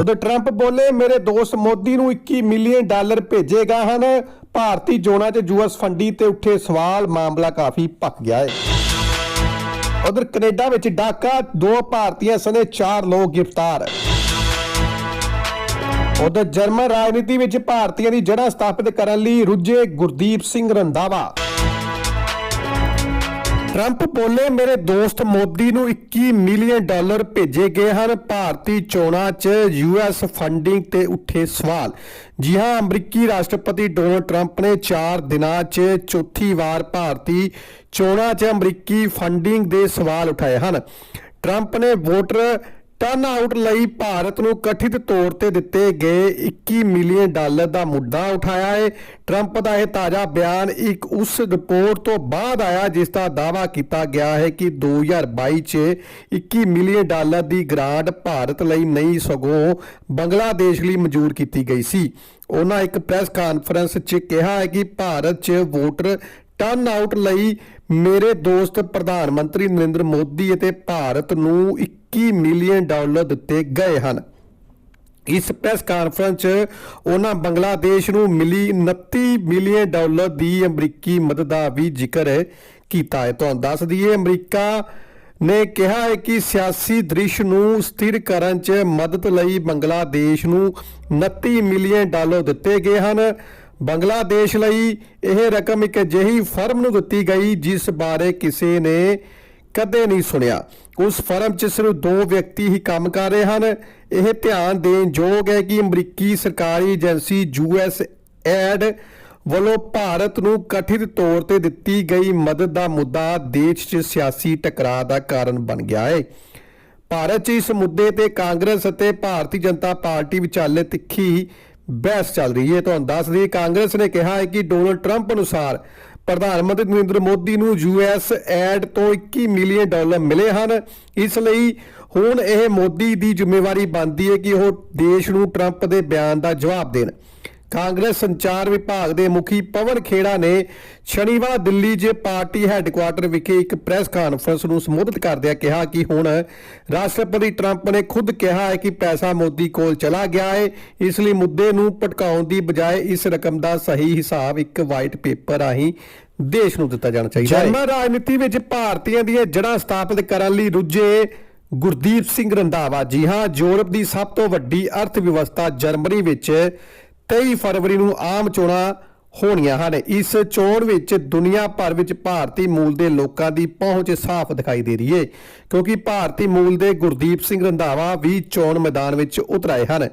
ਉਧਰ ਟਰੰਪ ਬੋਲੇ, ਮੇਰੇ ਦੋਸਤ ਮੋਦੀ ਨੂੰ 21 ਮਿਲੀਅਨ ਡਾਲਰ ਭੇਜੇ ਹਨ। ਭਾਰਤੀ ਚੋਣਾਂ 'ਚ ਯੂਐਸ ਫੰਡੀ ਤੇ ਉੱਠੇ ਸਵਾਲ, ਮਾਮਲਾ ਕਾਫੀ ਭਖ ਗਿਆ ਹੈ ਉਧਰ ਕੈਨੇਡਾ ਵਿੱਚ ਡਾਕਾ, ਦੋ ਭਾਰਤੀਆਂ ਸਣੇ ਚਾਰ ਲੋਕ ਗ੍ਰਿਫਤਾਰ। ਉਧਰ ਜਰਮਨ ਰਾਜਨੀਤੀ ਵਿੱਚ ਭਾਰਤੀਆਂ ਦੀ ਜੜ੍ਹਾਂ ਸਥਾਪਿਤ ਕਰਨ ਲਈ ਰੁੱਝੇ ਗੁਰਦੀਪ ਸਿੰਘ ਰੰਧਾਵਾ। ਟਰੰਪ ਬੋਲੇ, ਮੇਰੇ ਦੋਸਤ ਮੋਦੀ ਨੂੰ 21 ਮਿਲੀਅਨ ਡਾਲਰ ਭੇਜੇ ਗਏ ਹਨ, ਭਾਰਤੀ ਚੋਣਾਂ 'ਚ ਯੂਐਸ ਫੰਡਿੰਗ ਤੇ ਉੱਠੇ ਸਵਾਲ। ਜੀ ਹਾਂ, ਅਮਰੀਕੀ ਰਾਸ਼ਟਰਪਤੀ ਡੋਨਲਡ ਟਰੰਪ ਨੇ 4 ਦਿਨਾਂ 'ਚ ਚੌਥੀ ਵਾਰ ਭਾਰਤੀ ਚੋਣਾਂ 'ਚ ਅਮਰੀਕੀ ਫੰਡਿੰਗ ਦੇ ਸਵਾਲ ਉਠਾਏ ਹਨ। ਟਰੰਪ ਨੇ ਵੋਟਰ ਟਰਨ ਆਊਟ ਲਈ ਭਾਰਤ ਨੂੰ ਕਥਿਤ ਤੌਰ ਤੇ ਦਿੱਤੇ ਗਏ 21 ਮਿਲੀਅਨ ਡਾਲਰ ਦਾ ਮੁੱਦਾ ਉਠਾਇਆ ਹੈ ਟਰੰਪ ਦਾ ਇਹ ਤਾਜ਼ਾ ਬਿਆਨ ਇੱਕ ਉਸ ਰਿਪੋਰਟ ਤੋਂ ਬਾਅਦ ਆਇਆ ਜਿਸ ਦਾ ਦਾਅਵਾ ਕੀਤਾ ਗਿਆ ਹੈ ਕਿ 2022 ਚ 21 ਮਿਲੀਅਨ ਡਾਲਰ ਦੀ ਗ੍ਰਾਂਟ ਭਾਰਤ ਲਈ ਨਹੀਂ ਸਗੋਂ ਬੰਗਲਾਦੇਸ਼ ਲਈ ਮਨਜ਼ੂਰ ਕੀਤੀ ਗਈ ਸੀ। ਉਹਨਾਂ ਇੱਕ ਪ੍ਰੈਸ ਕਾਨਫਰੰਸ 'ਚ ਕਿਹਾ ਹੈ ਕਿ ਭਾਰਤ 'ਚ ਵੋਟਰ ਟਰਨ ਆਊਟ ਲਈ ਮੇਰੇ ਦੋਸਤ ਪ੍ਰਧਾਨ ਮੰਤਰੀ ਨਰਿੰਦਰ ਮੋਦੀ ਅਤੇ ਭਾਰਤ ਨੂੰ 21 ਮਿਲੀਅਨ ਡਾਲਰ ਦਿੱਤੇ ਗਏ ਹਨ। ਇਸ ਪ੍ਰੈਸ ਕਾਨਫਰੰਸ 'ਚ ਉਹਨਾਂ ਬੰਗਲਾਦੇਸ਼ ਨੂੰ ਮਿਲੀ 29 ਮਿਲੀਅਨ ਡਾਲਰ ਦੀ ਅਮਰੀਕੀ ਮਦਦ ਦਾ ਵੀ ਜ਼ਿਕਰ ਕੀਤਾ ਹੈ। ਤੁਹਾਨੂੰ ਦੱਸ ਦਈਏ, ਅਮਰੀਕਾ ਨੇ ਕਿਹਾ ਹੈ ਕਿ ਸਿਆਸੀ ਦ੍ਰਿਸ਼ ਨੂੰ ਸਥਿਰ ਕਰਨ 'ਚ ਮਦਦ ਲਈ ਬੰਗਲਾਦੇਸ਼ ਨੂੰ 29 ਮਿਲੀਅਨ ਡਾਲਰ ਦਿੱਤੇ ਗਏ ਹਨ। ਬੰਗਲਾਦੇਸ਼ ਲਈ ਇਹ ਰਕਮ ਇੱਕ ਅਜਿਹੀ ਫਰਮ ਨੂੰ ਦਿੱਤੀ ਗਈ, ਜਿਸ ਬਾਰੇ ਕਿਸੇ ਨੇ ਕਦੇ ਨਹੀਂ ਸੁਣਿਆ। ਉਸ ਫਰਮ 'ਚ ਸਿਰਫ ਦੋ ਵਿਅਕਤੀ ਹੀ ਕੰਮ ਕਰ ਰਹੇ ਹਨ। ਇਹ ਧਿਆਨ ਦੇਣ ਯੋਗ ਹੈ ਕਿ ਅਮਰੀਕੀ ਸਰਕਾਰੀ ਏਜੰਸੀ ਯੂਐਸ ਐਡ ਵੱਲੋਂ ਭਾਰਤ ਨੂੰ ਕਥਿਤ ਤੌਰ ਤੇ ਦਿੱਤੀ ਗਈ ਮਦਦ ਦਾ ਮੁੱਦਾ ਦੇਸ਼ 'ਚ ਸਿਆਸੀ ਟਕਰਾਅ ਦਾ ਕਾਰਨ ਬਣ ਗਿਆ ਹੈ। ਭਾਰਤ 'ਚ ਇਸ ਮੁੱਦੇ ਤੇ ਕਾਂਗਰਸ ਅਤੇ ਭਾਰਤੀ ਜਨਤਾ ਪਾਰਟੀ ਵਿਚਾਲੇ ਤਿੱਖੀ ਬਹਿਸ ਚੱਲ ਰਹੀ ਹੈ। ਤੁਹਾਨੂੰ ਦੱਸ ਦਈਏ, ਕਾਂਗਰਸ ਨੇ ਕਿਹਾ ਹੈ ਕਿ ਡੋਨਲਡ ਟਰੰਪ ਅਨੁਸਾਰ ਪ੍ਰਧਾਨ ਮੰਤਰੀ ਨਰਿੰਦਰ ਮੋਦੀ ਨੂੰ ਯੂਐਸ ਐਡ ਤੋਂ 21 ਮਿਲੀਅਨ ਡਾਲਰ ਮਿਲੇ ਹਨ। ਇਸ ਲਈ ਹੁਣ ਇਹ ਮੋਦੀ ਦੀ ਜ਼ਿੰਮੇਵਾਰੀ ਬਣਦੀ ਹੈ ਕਿ ਉਹ ਦੇਸ਼ ਨੂੰ ਟਰੰਪ ਦੇ ਬਿਆਨ ਦਾ ਜਵਾਬ ਦੇਣ। ਕਾਂਗਰਸ ਸੰਚਾਰ ਵਿਭਾਗ ਦੇ ਮੁਖੀ ਪਵਨ ਖੇੜਾ ਨੇ ਸ਼ਨੀਵਾਰ ਦਿੱਲੀ 'ਚ ਪਾਰਟੀ ਹੈੱਡਕੁਆਰਟਰ ਵਿਖੇ ਇੱਕ ਪ੍ਰੈਸ ਕਾਨਫਰੰਸ ਨੂੰ ਸੰਬੋਧਿਤ ਕਰਦਿਆਂ ਕਿਹਾ ਕਿ ਹੁਣ ਰਾਸ਼ਟਰਪਤੀ ਟਰੰਪ ਨੇ ਖੁਦ ਕਿਹਾ ਹੈ ਕਿ ਪੈਸਾ ਮੋਦੀ ਕੋਲ ਚਲਾ ਗਿਆ ਹੈ, ਇਸ ਲਈ ਮੁੱਦੇ ਨੂੰ ਭਟਕਾਉਣ ਦੀ ਬਜਾਏ ਇਸ ਰਕਮ ਦਾ ਸਹੀ ਹਿਸਾਬ ਇੱਕ ਵਾਈਟ ਪੇਪਰ ਰਾਹੀਂ ਦੇਸ਼ ਨੂੰ ਦਿੱਤਾ ਜਾਣਾ ਚਾਹੀਦਾ ਹੈ। ਜਰਮਨ ਰਾਜਨੀਤੀ ਵਿੱਚ ਭਾਰਤੀਆਂ ਦੀਆਂ ਜੜ੍ਹਾਂ ਸਥਾਪਿਤ ਕਰਨ ਲਈ ਰੁੱਝੇ ਗੁਰਦੀਪ ਸਿੰਘ ਰੰਧਾਵਾ। ਜੀ ਹਾਂ, ਯੂਰਪ ਦੀ ਸਭ ਤੋਂ ਵੱਡੀ ਅਰਥ ਵਿਵਸਥਾ ਜਰਮਨੀ ਵਿੱਚ 23 ਫਰਵਰੀ ਨੂੰ ਆਮ ਚੋਣਾਂ ਹੋਣੀਆਂ ਹਨ। ਇਸ ਚੋਣ ਵਿੱਚ ਦੁਨੀਆ ਭਰ ਵਿੱਚ ਭਾਰਤੀ ਮੂਲ ਦੇ ਲੋਕਾਂ ਦੀ ਪਹੁੰਚ ਸਾਫ਼ ਦਿਖਾਈ ਦੇ ਰਹੀ ਹੈ ਕਿਉਂਕਿ ਭਾਰਤੀ ਮੂਲ ਦੇ ਗੁਰਦੀਪ ਸਿੰਘ ਰੰਧਾਵਾ ਵੀ ਚੋਣ ਮੈਦਾਨ ਵਿੱਚ ਉਤਰਾਏ ਹਨ।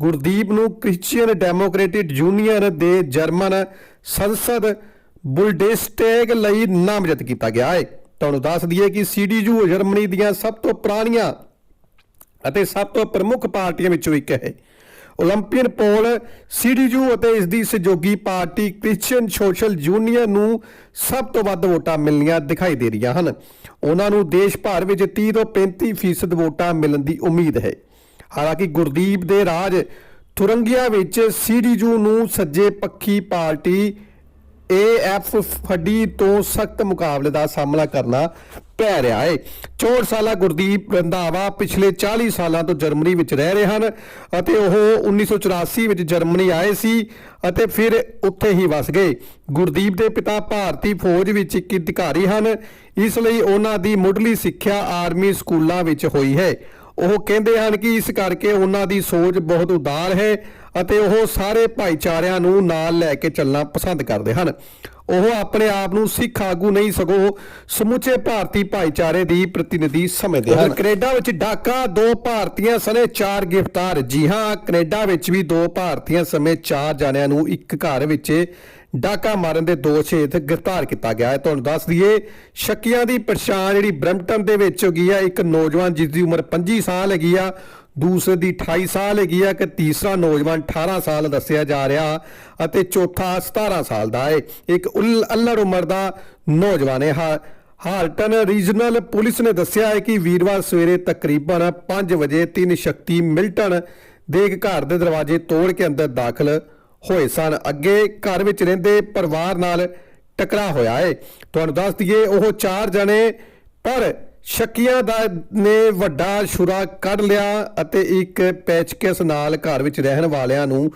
ਗੁਰਦੀਪ ਨੂੰ ਕ੍ਰਿਸਚੀਅਨ ਡੈਮੋਕ੍ਰੈਟਿਕ ਯੂਨੀਅਨ ਦੇ ਜਰਮਨ ਸੰਸਦ ਬੁਲਡੇਸਟੇਗ ਲਈ ਨਾਮਜ਼ਦ ਕੀਤਾ ਗਿਆ ਹੈ ਤੁਹਾਨੂੰ ਦੱਸ ਦਈਏ ਕਿ ਸੀਡੀਯੂ ਜਰਮਨੀ ਦੀਆਂ ਸਭ ਤੋਂ ਪੁਰਾਣੀਆਂ ਅਤੇ ਸਭ ਤੋਂ ਪ੍ਰਮੁੱਖ ਪਾਰਟੀਆਂ ਵਿੱਚੋਂ ਇੱਕ ਹੈ। ਓਲੰਪੀਅਨ ਪੋਲ ਸੀਡੀਯੂ ਅਤੇ ਇਸ ਦੀ ਸਹਿਯੋਗੀ ਪਾਰਟੀ ਕ੍ਰਿਸਚੀਅਨ ਸੋਸ਼ਲ ਯੂਨੀਅਨ ਨੂੰ ਸਭ ਤੋਂ ਵੱਧ ਵੋਟਾਂ ਮਿਲਣੀਆਂ ਦਿਖਾਈ ਦੇ ਰਹੀਆਂ ਹਨ। ਉਹਨਾਂ ਨੂੰ ਦੇਸ਼ ਭਰ ਵਿੱਚ 30 ਤੋਂ 35% ਵੋਟਾਂ ਮਿਲਣ ਦੀ ਉਮੀਦ ਹੈ। ਹਾਲਾਂਕਿ ਗੁਰਦੀਪ ਦੇ ਰਾਜ ਤੁਰੰਗੀਆ ਵਿੱਚ ਸੀਡੀਯੂ ਨੂੰ ਸੱਜੇ ਪੱਖੀ ਪਾਰਟੀ ਏਐਫ ਫੱਡੀ ਤੋਂ ਸਖਤ ਮੁਕਾਬਲੇ ਦਾ ਸਾਹਮਣਾ ਕਰਨਾ ਪੈ ਰਿਹਾ ਹੈ। 64 ਸਾਲਾ ਗੁਰਦੀਪ ਰੰਧਾਵਾ ਪਿਛਲੇ 40 ਸਾਲਾਂ ਤੋਂ ਜਰਮਨੀ ਵਿੱਚ ਰਹਿ ਰਹੇ ਹਨ ਅਤੇ ਉਹ 1984 ਵਿੱਚ ਜਰਮਨੀ ਆਏ ਸੀ ਅਤੇ ਫਿਰ ਉੱਥੇ ਹੀ ਵਸ ਗਏ। ਗੁਰਦੀਪ ਦੇ ਪਿਤਾ ਭਾਰਤੀ ਫੌਜ ਵਿੱਚ ਇੱਕ ਅਧਿਕਾਰੀ ਹਨ। ਇਸ ਲਈ ਉਹਨਾਂ ਦੀ ਮੁੱਢਲੀ ਸਿੱਖਿਆ ਆਰਮੀ ਸਕੂਲਾਂ ਵਿੱਚ ਹੋਈ ਹੈ। ਉਹ ਕਹਿੰਦੇ ਹਨ ਕਿ ਇਸ ਕਰਕੇ ਉਹਨਾਂ ਦੀ ਸੋਚ ਬਹੁਤ ਉਦਾਰ ਹੈ ਅਤੇ ਉਹ ਸਾਰੇ ਭਾਈਚਾਰਿਆਂ ਨੂੰ ਨਾਲ ਲੈ ਕੇ ਚੱਲਣਾ ਪਸੰਦ ਕਰਦੇ ਹਨ। ਉਹ ਆਪਣੇ ਆਪ ਨੂੰ ਸਿੱਖ ਆਗੂ ਨਹੀਂ ਸਗੋਂ ਸਮੁੱਚੇ ਭਾਰਤੀ ਭਾਈਚਾਰੇ ਦੀ ਪ੍ਰਤੀਨਿਧੀ ਸਮਝਦੇ ਹਨ। ਕੈਨੇਡਾ ਵਿੱਚ ਡਾਕਾ, ਦੋ ਭਾਰਤੀਆਂ ਸਣੇ ਚਾਰ ਗ੍ਰਿਫਤਾਰ। ਜੀ ਹਾਂ, ਕੈਨੇਡਾ ਵਿੱਚ ਵੀ ਦੋ ਭਾਰਤੀਆਂ ਸਮੇਂ ਚਾਰ ਜਣਿਆਂ ਨੂੰ ਇੱਕ ਘਰ ਵਿੱਚ ਡਾਕਾ ਮਾਰਨ ਦੇ ਦੋਸ਼ ਹੇਠ ਗ੍ਰਿਫਤਾਰ ਕੀਤਾ ਗਿਆ ਹੈ। ਤੁਹਾਨੂੰ ਦੱਸ ਦਈਏ, ਸ਼ੱਕੀਆਂ ਦੀ ਪਛਾਣ ਜਿਹੜੀ ਬ੍ਰੈਂਪਟਨ ਦੇ ਵਿੱਚ ਹੋ ਗਈ ਹੈ ਇੱਕ ਨੌਜਵਾਨ ਜਿਸ ਦੀ ਉਮਰ 25 ਸਾਲ ਹੈਗੀ ਆ ਦੂਸਰੇ ਦੀ 28 ਸਾਲ ਹੈਗੀ ਆ ਕਿ ਤੀਸਰਾ ਨੌਜਵਾਨ 18 ਸਾਲ ਦੱਸਿਆ ਜਾ ਰਿਹਾ ਅਤੇ ਚੌਥਾ 17 ਸਾਲ ਦਾ ਹੈ। ਇੱਕ ਉਲ- ਅੱਲੜ ਉਮਰ ਦਾ ਨੌਜਵਾਨ ਹੈ। ਹਾ- ਹਾਰਟਨ ਰੀਜਨਲ ਪੁਲਿਸ ਨੇ ਦੱਸਿਆ ਹੈ ਕਿ ਵੀਰਵਾਰ ਸਵੇਰੇ ਤਕਰੀਬਨ 5 ਵਜੇ ਤਿੰਨ ਸ਼ਕਤੀ ਮਿਲਟਨ ਦੇ ਇੱਕ ਘਰ ਦੇ ਦਰਵਾਜ਼ੇ ਤੋੜ ਕੇ ਅੰਦਰ ਦਾਖਲ ਹੋਏ ਸਨ। ਅੱਗੇ ਘਰ ਵਿੱਚ ਰਹਿੰਦੇ ਪਰਿਵਾਰ ਨਾਲ ਟਕਰਾ ਹੋਇਆ ਹੈ। ਤੁਹਾਨੂੰ ਦੱਸ ਦਈਏ, ਉਹ ਚਾਰ ਜਣੇ ਪਰ ਸ਼ੱਕੀਆਂ ਦਾ ਨੇ ਵੱਡਾ ਸ਼ੁਰਾ ਕੱਢ ਲਿਆ ਅਤੇ ਇੱਕ ਪੈਚਕਸ ਨਾਲ ਘਰ ਵਿੱਚ ਰਹਿਣ ਵਾਲਿਆਂ ਨੂੰ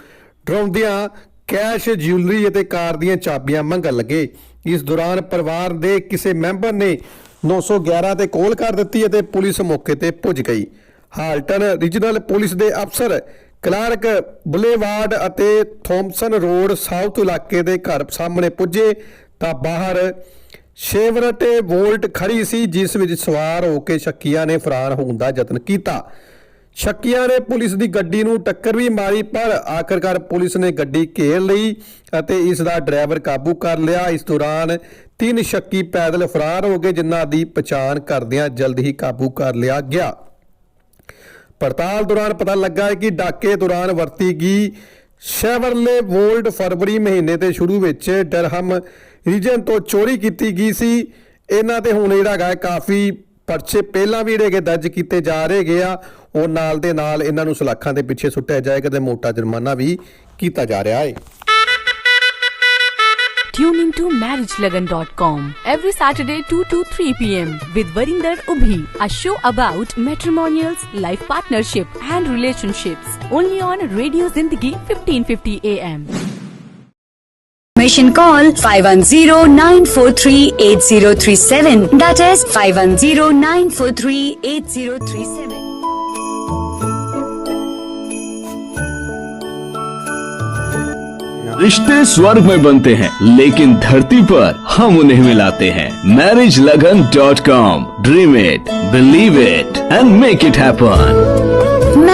ਡਰਾਉਂਦਿਆਂ ਕੈਸ਼ ਜਿਊਲਰੀ ਅਤੇ ਕਾਰ ਦੀਆਂ ਚਾਬੀਆਂ ਮੰਗਣ ਲੱਗੇ। ਇਸ ਦੌਰਾਨ ਪਰਿਵਾਰ ਦੇ ਕਿਸੇ ਮੈਂਬਰ ਨੇ 911 ਤੇ ਕਾਲ ਕਰ ਦਿੱਤੀ ਅਤੇ ਪੁਲਿਸ ਮੌਕੇ ਤੇ ਪੁੱਜ ਗਈ। ਹਾਲਟਨ ਰੀਜਨਲ ਪੁਲਿਸ ਦੇ ਅਫਸਰ ਕਲਾਰਕ ਬੁਲੇਵਾਰਡ ਅਤੇ ਥੌਮਸਨ ਰੋਡ ਸਾਊਥ ਇਲਾਕੇ ਦੇ ਘਰ ਸਾਹਮਣੇ ਪੁੱਜੇ ਤਾਂ ਬਾਹਰ ਸ਼ੇਵਰਟੇ ਵੋਲਟ ਖੜੀ ਸੀ, ਜਿਸ ਵਿੱਚ ਸਵਾਰ ਹੋ ਕੇ ਸ਼ੱਕੀਆਂ ਨੇ ਫਰਾਰ ਹੋਣ ਦਾ ਯਤਨ ਕੀਤਾ। ਸ਼ੱਕੀਆਂ ਨੇ ਪੁਲਿਸ ਦੀ ਗੱਡੀ ਨੂੰ ਟੱਕਰ ਵੀ ਮਾਰੀ, ਪਰ ਆਖਰਕਾਰ ਪੁਲਿਸ ਨੇ ਗੱਡੀ ਘੇਰ ਲਈ ਅਤੇ ਇਸ ਦਾ ਡਰਾਈਵਰ ਕਾਬੂ ਕਰ ਲਿਆ। ਇਸ ਦੌਰਾਨ ਤਿੰਨ ਸ਼ੱਕੀ ਪੈਦਲ ਫਰਾਰ ਹੋ ਗਏ, ਜਿਨ੍ਹਾਂ ਦੀ ਪਛਾਣ ਕਰਦਿਆਂ ਜਲਦ ਹੀ ਕਾਬੂ ਕਰ ਲਿਆ ਗਿਆ। ਪੜਤਾਲ ਦੌਰਾਨ ਪਤਾ ਲੱਗਾ ਹੈ ਕਿ ਡਾਕੇ ਦੌਰਾਨ ਵਰਤੀ ਗਈ ਸ਼ੈਵਰਲੇ ਵੋਲਡ ਫਰਵਰੀ ਮਹੀਨੇ ਦੇ ਸ਼ੁਰੂ ਵਿੱਚ ਡਰਹਮ ਰੀਜਨ ਤੋਂ ਚੋਰੀ ਕੀਤੀ ਗਈ ਸੀ ਇਹਨਾਂ ਤੇ ਹੁਣ ਜਿਹੜਾ ਹੈਗਾ ਹੈ ਕਾਫੀ ਪਰਚੇ ਪਹਿਲਾਂ ਵੀ ਜਿਹੜੇ ਹੈਗੇ ਦਰਜ ਕੀਤੇ ਜਾ ਰਹੇ ਹੈਗੇ ਆ ਉਹ ਨਾਲ ਦੇ ਨਾਲ ਇਹਨਾਂ ਨੂੰ ਸਲਾਖਾਂ ਦੇ ਪਿੱਛੇ ਸੁੱਟਿਆ ਜਾਏਗਾ ਤੇ ਮੋਟਾ ਜੁਰਮਾਨਾ ਵੀ ਕੀਤਾ ਜਾ ਰਿਹਾ ਹੈ Tune into marriagelagan.com every Saturday 2 to 3 p.m. with Varinder Ubhi, a show about matrimonials, life partnership and relationships. Only on Radio Zindagi 1550 AM. Information, call 510-943-8037. That is 510-943-8037. रिश्ते स्वर्ग में बनते हैं, लेकिन धरती पर हम उन्हें मिलाते हैं marriage Lagan dot com dream it believe it and make it happen